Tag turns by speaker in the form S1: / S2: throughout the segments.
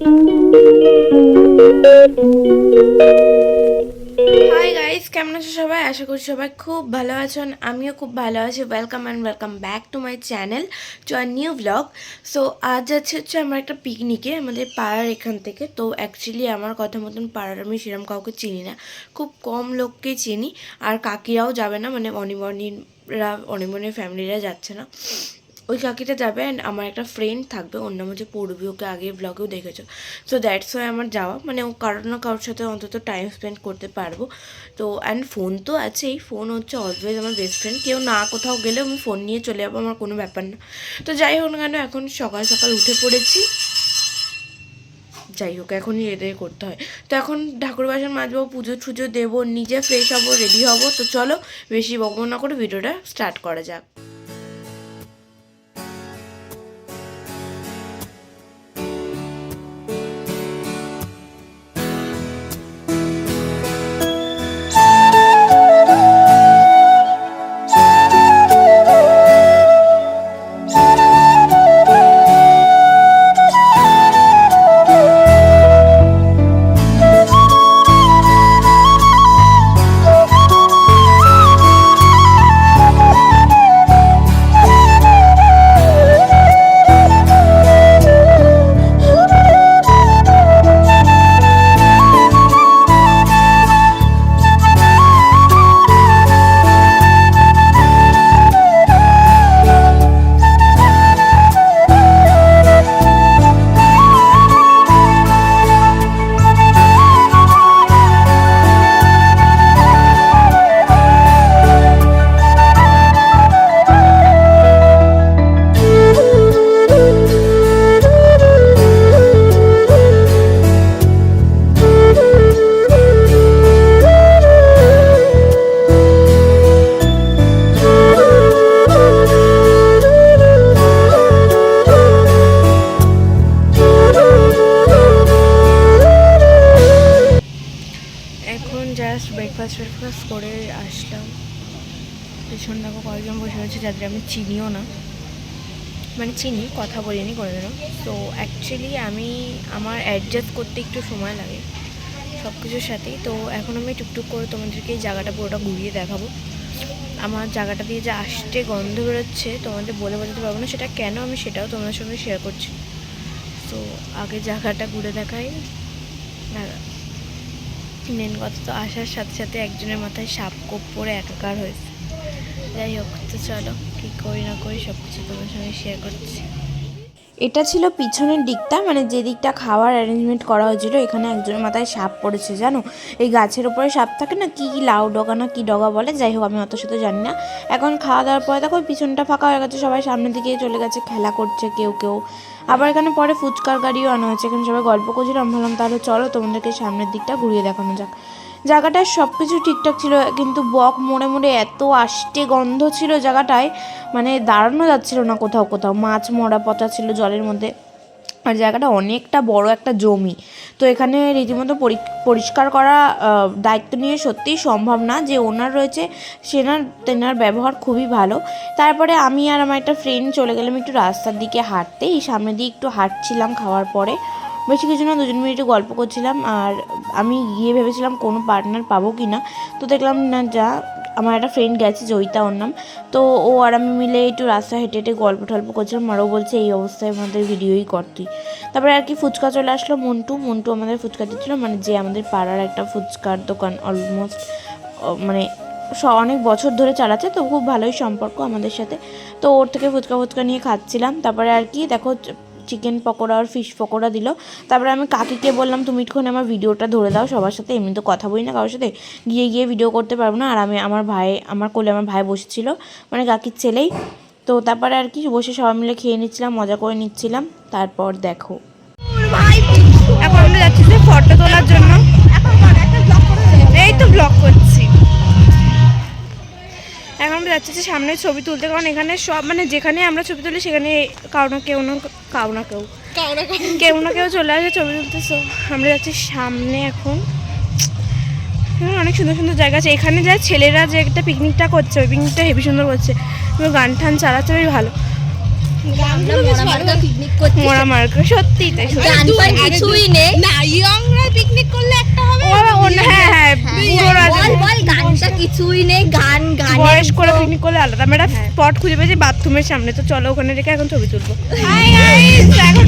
S1: Hi guys কেমন আছো সবাই? আশা করি সবাই খুব ভালো আছেন আমিও খুব ভালো আছি। Welcome and welcome back to my channel to our new vlog so আজ আছে হচ্ছে আমার একটা পিকনিকে আমাদের পাড়ার এখান থেকে। তো অ্যাকচুয়ালি আমার কথা মতন পাড়ার আমি সেরকম কাউকে চিনি না। খুব কম লোককে চিনি। আর কাকিরাও যাবে না মানে অনিমনিরা, অনিমনের ফ্যামিলিরা যাচ্ছে না। ওই কাকিটা যাবে অ্যান্ড আমার একটা ফ্রেন্ড থাকবে, ওর নাম হচ্ছে পূর্বী, ওকে আগে ব্লগেও দেখেছ। সো দ্যাটস ওয়াই আমার যাওয়া মানে ও কারোর না কারোর সাথে অন্তত টাইম স্পেন্ড করতে পারব। তো অ্যান্ড ফোন তো আছেই ফোন হচ্ছে অলওয়েজ আমার বেস্ট ফ্রেন্ড কেউ না কোথাও গেলেও আমি ফোন নিয়ে চলে যাব, আমার কোনো ব্যাপার না। তো যাই হোক কেন, এখন সকাল সকাল উঠে পড়েছি। যাই হোক, এখনই এদের করতে হয়। তো এখন ঠাকুর বাসন মাজবো, পুজো টুজো দেবো, নিজে ফ্রেশ হব রেডি হব। তো চলো, বেশি বকবো না করে ভিডিওটা স্টার্ট করা যাক। ব্রেকফাস্ট ব্রেকফাস্ট করে আসলাম। পেছন দেখো কয়েকজন বসে রয়েছে যাদের আমি চিনিও না। মানে চিনি, কথা বলিনি করে দিলাম। তো অ্যাকচুয়ালি আমি আমার অ্যাডজাস্ট করতে একটু সময় লাগে সব কিছুর সাথেই। তো এখন আমি টুকটুক করে তোমাদেরকে এই জায়গাটা পুরোটা ঘুরিয়ে দেখাবো। আমার জায়গাটা দিয়ে যে আসতে গন্ধ বেরোচ্ছে, তোমাদের বলে বোঝাতে পারব না, সেটা কেন আমি সেটাও তোমাদের সঙ্গে শেয়ার করছি। তো আগে জায়গাটা ঘুরে দেখাই। দাঁড়া মেন কথা তো আসার সাথে সাথে একজনের মাথায় সাপ কোপ পরে একাকার হয়েছে। যাই হোক, তো চলো, কী করি না করি সব কিছু তোমার সঙ্গে শেয়ার করছি। এটা ছিল পিছনের দিকটা মানে যে দিকটা খাওয়ার অ্যারেঞ্জমেন্ট করা হয়েছিল, এখানে একজনের মাথায় সাপ পড়েছে, জানো? এই গাছের উপরে সাপ থাকে না, কি কি লাউ ডগা না কি ডগা বলে, যাই হোক আমি অত সাথে জানি না। এখন খাওয়া দাওয়ার পরে দেখো, পিছনটা ফাঁকা হয়ে গেছে, সবাই সামনের দিকে চলে গেছে, খেলা করছে কেউ কেউ। আবার এখানে পরে ফুচকার গাড়িও আনা হয়েছে, এখানে সবাই গল্প করছিলাম ভাবলাম তাহলে চলো তোমাদেরকে সামনের দিকটা ঘুরিয়ে দেখানো যাক। জায়গাটায় সব কিছু ঠিকঠাক ছিল, কিন্তু বক মোড়ে মোড়ে এত আষ্টে গন্ধ ছিল জায়গাটায় মানে দাঁড়ানো যাচ্ছিল না কোথাও কোথাও। মাছ মরা পচা ছিল জলের মধ্যে। আর জায়গাটা অনেকটা বড় একটা জমি। তো এখানে রীতিমতো পরি- পরিষ্কার করা দায়িত্ব নিয়ে সত্যিই সম্ভব না যে ওনার রয়েছে, সেনার, তেনার ব্যবহার খুবই ভালো। তারপরে আমি আর আমার একটা ফ্রেন্ড চলে গেলাম একটু রাস্তার দিকে হাঁটতে। এই সামনে দিয়ে একটু হাঁটছিলাম খাওয়ার পরে। বেশি কিছু না, দুজন একটু গল্প করছিলাম আর আমি গিয়ে ভেবেছিলাম কোনো পার্টনার পাবো কি না তো দেখলাম না, যা, আমার একটা ফ্রেন্ড গেছে, জয়িতা ওর নাম। তো ও আর আমি মিলে একটু রাস্তা হেঁটে হেঁটে গল্প টল্প করছিলাম আরও বলছে, এই অবস্থায় আমাদের ভিডিওই কর তুই। তারপরে আর কি ফুচকা চলে আসলো মন্টু। মন্টু আমাদের ফুচকা দিচ্ছিল মানে যে আমাদের পাড়ার একটা ফুচকার দোকান অলমোস্ট মানে স- অনেক বছর ধরে চালাচ্ছে, তো খুব ভালোই সম্পর্ক আমাদের সাথে। তো ওর থেকে ফুচকা ফুচকা নিয়ে খাচ্ছিলাম। তারপরে আর কি, দেখো চিকেন পকোড়া আর ফিশ পকোড়া দিল। তারপরে আমি কাকিকে বললাম, তুমি একটুখানি আমার ভিডিওটা ধরে দাও, সবার সাথে এমনি তো কথা বলি না কারোর সাথে। গিয়ে গিয়ে ভিডিও করতে পারব না। আর আমি, আমার ভাই, আমার কোলে আমার ভাই বসেছিল মানে কাকির ছেলেই। তো তারপরে আর কি, বসে সবাই মিলে খেয়ে নিচ্ছিলাম, মজা করে নিচ্ছিলাম। তারপর দেখো। এখন আমরা যাচ্ছি ফটো তোলার জন্য। এই তো ব্লগ করছি। যাচ্ছি যে সামনে ছবি তুলতে কারণ এখানে সব মানে যেখানে আমরা ছবি তুলি সেখানে কাউ না কেউ না কাউ। না কেউ। কেউ না কেউ চলে আসে ছবি তুলতে so আমরা যাচ্ছি সামনে এখন। এখানে অনেক সুন্দর সুন্দর জায়গা আছে। এখানে যা ছেলেরা যে একটা পিকনিকটা করছে ওই পিকনিকটা হেভি সুন্দর করছে। গান টান চালাচ্ছে বেশ ভালো।
S2: পিকনিক করছি।
S3: মোরা মার্ক সত্যি তাই
S2: কিছুই নেই।
S4: না ইয়ংরা পিকনিক করলে একটা হবে।
S3: হ্যাঁ হ্যাঁ বুড়োরা
S2: বল
S3: যে-
S2: বল গানটা কিছুই নেই গান গান
S3: বয়স করে পিকনিক করলে আলাদা। আমরা স্পট খুঁজে পেয়েছি বাথরুমের সামনে। তো চলো ওখানে রেখে এখন ছবি তুলবো। এখন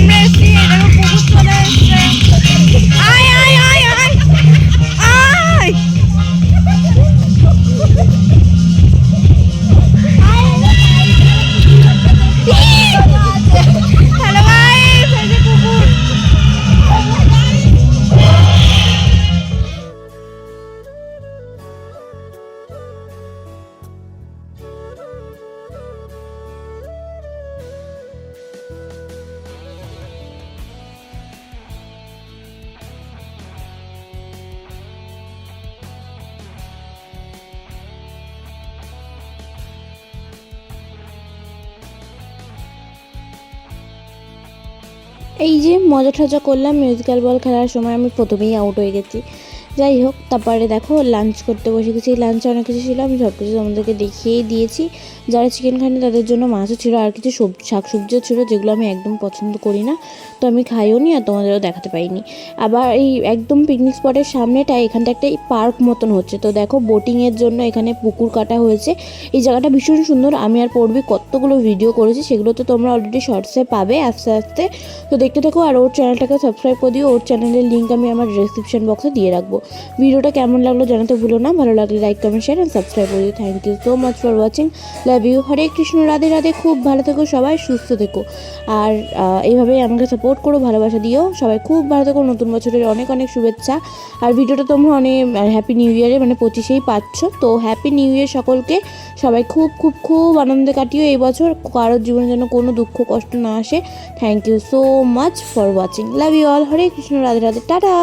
S3: এই যে
S1: মজা ঠজা করলাম মিউজিক্যাল বল খেলার সময় আমি প্রথমেই আউট হয়ে গেছি। যাই হোক, তারপরে দেখো লাঞ্চ করতে বসে গেছি। লাঞ্চে অনেক কিছু ছিল, আমি সব কিছু তোমাদেরকে দেখিয়েই দিয়েছি। যারা চিকেন খায়নি, তাদের জন্য মাছও ছিল, আর কিছু সবজি শাক সবজিও ছিল, যেগুলো আমি একদম পছন্দ করি না। তো আমি খাইও নি আর তোমাদেরও দেখাতে পাইনি। আবার এই একদম পিকনিক স্পটের সামনেটা এখানটা একটা পার্ক মতন হচ্ছে। তো দেখো বোটিংয়ের জন্য এখানে পুকুর কাটা হয়েছে। এই জায়গাটা ভীষণ সুন্দর, আমি আর পড়বি কতগুলো ভিডিও করেছি, সেগুলো তো তোমরা অলরেডি শর্টসে পাবে আস্তে আস্তে। তো দেখতে থাকো, আর ওর চ্যানেলটাকে সাবস্ক্রাইব করে দিও, ওর চ্যানেলের লিঙ্ক আমি আমার ডিসক্রিপশন বক্সে দিয়ে রাখব। ভিডিওটা কেমন লাগল জানাতে ভুলো না। ভালো লাগলে like comment share and subscribe করে দিও। Thank you so much for watching love you Hare Krishna Radhe Radhe. খুব ভালো থেকো সবাই, সুস্থ থেকো। আর এইভাবেই আমাকে সাপোর্ট করো, ভালোবাসা দিও। সবাই খুব ভালো থেকো। নতুন বছরের অনেক অনেক শুভেচ্ছা। আর ভিডিওটা তোমরা অনেক হ্যাপি নিউ ইয়ারে মানে পঁচিশেই পাচ্ছ। তো হ্যাপি নিউ ইয়ার সকলকে। সবাই খুব খুব খুব আনন্দে কাটিও এই বছর। কারোর জীবনে যেন কোনো দুঃখ, কষ্ট না আসে। Thank you so much for watching love you all Hare Krishna Radhe Radhe. Tata.